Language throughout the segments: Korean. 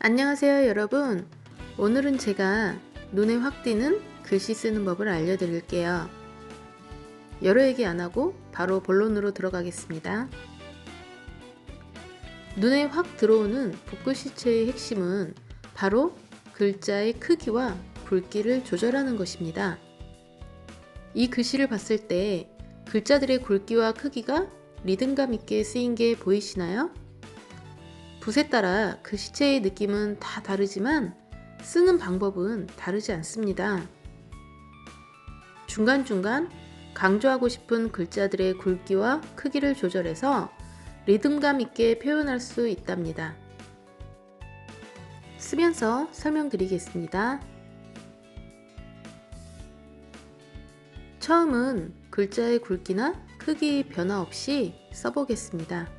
안녕하세요 여러분. 오늘은 제가 눈에 확 띄는 글씨 쓰는 법을 알려드릴게요. 여러 얘기 안하고 바로 본론으로 들어가겠습니다. 눈에 확 들어오는 붓글씨체의 핵심은 바로 글자의 크기와 굵기를 조절하는 것입니다. 이 글씨를 봤을 때 글자들의 굵기와 크기가 리듬감 있게 쓰인 게 보이시나요? 붓에 따라 글씨체의 느낌은 다 다르지만 쓰는 방법은 다르지 않습니다. 중간중간 강조하고 싶은 글자들의 굵기와 크기를 조절해서 리듬감 있게 표현할 수 있답니다. 쓰면서 설명드리겠습니다. 처음은 글자의 굵기나 크기 변화 없이 써보겠습니다.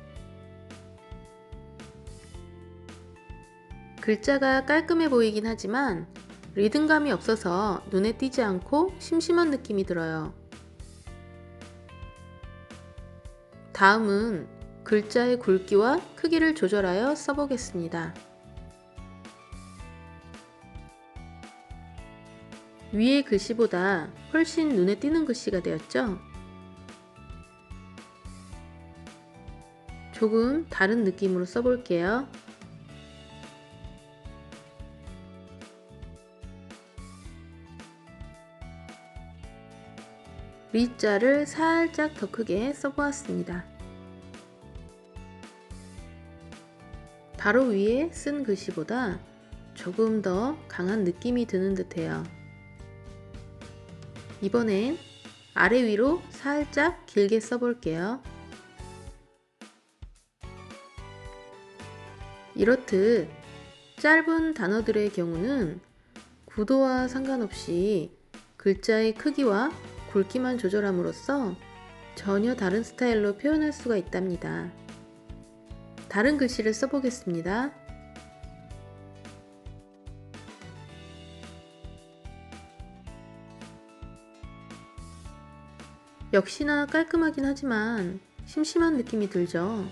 글자가 깔끔해 보이긴 하지만 리듬감이 없어서 눈에 띄지 않고 심심한 느낌이 들어요. 다음은 글자의 굵기와 크기를 조절하여 써보겠습니다. 위의 글씨보다 훨씬 눈에 띄는 글씨가 되었죠? 조금 다른 느낌으로 써볼게요. 리자를 살짝 더 크게 써보았습니다. 바로 위에 쓴 글씨보다 조금 더 강한 느낌이 드는 듯해요. 이번엔 아래 위로 살짝 길게 써볼게요. 이렇듯 짧은 단어들의 경우는 구도와 상관없이 글자의 크기와 굵기만 조절함으로써 전혀 다른 스타일로 표현할 수가 있답니다. 다른 글씨를 써보겠습니다. 역시나 깔끔하긴 하지만 심심한 느낌이 들죠.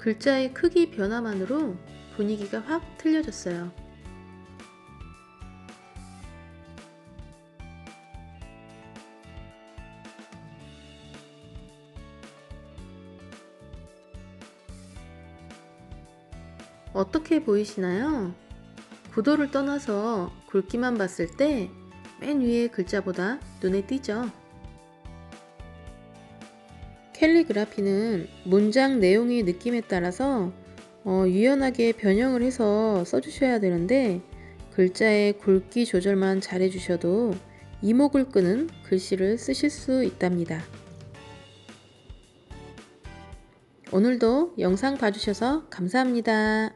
글자의 크기 변화만으로 분위기가 확 틀려졌어요. 어떻게 보이시나요? 구도를 떠나서 굵기만 봤을 때 맨 위에 글자보다 눈에 띄죠? 캘리그라피는 문장 내용의 느낌에 따라서 어, 유연하게 변형을 해서 써주셔야 되는데 글자의 굵기 조절만 잘 해주셔도 이목을 끄는 글씨를 쓰실 수 있답니다. 오늘도 영상 봐주셔서 감사합니다.